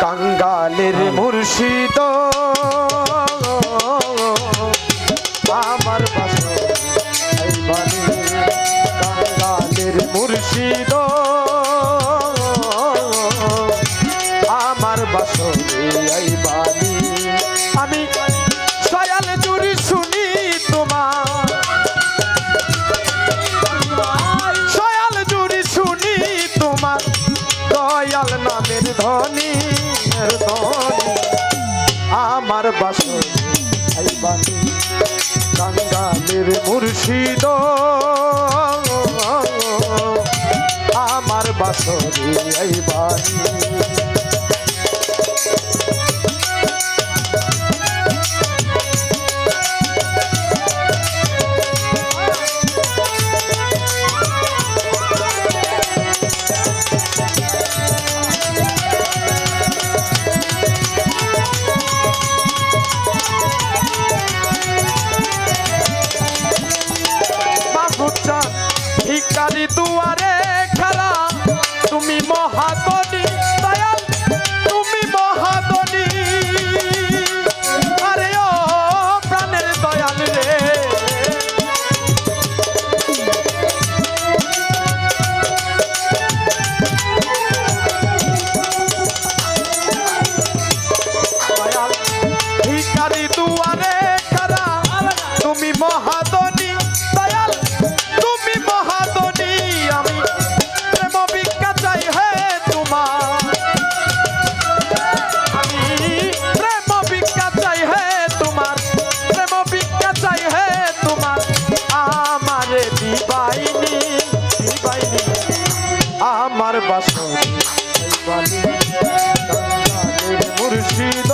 হ্যাঁ। কাঙ্গালের মুর্শিদ। আমার কাঙ্গালের মুর্শিদ। আমার বাসনে আমি জুড়ি শুনি তোমার। সয়াল জুড়ি শুনি তোমার। দয়াল ধনী আমার বাসর আইবানি কাঙ্গালের মুর্শিদ। আমার বাসরে আইবানি আমার বাসন মুর্শিদ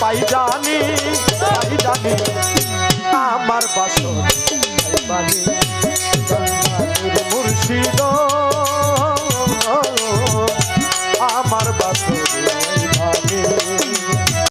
পাই জানি পাই জানি আমার বাসন পানি মুর্শিদ।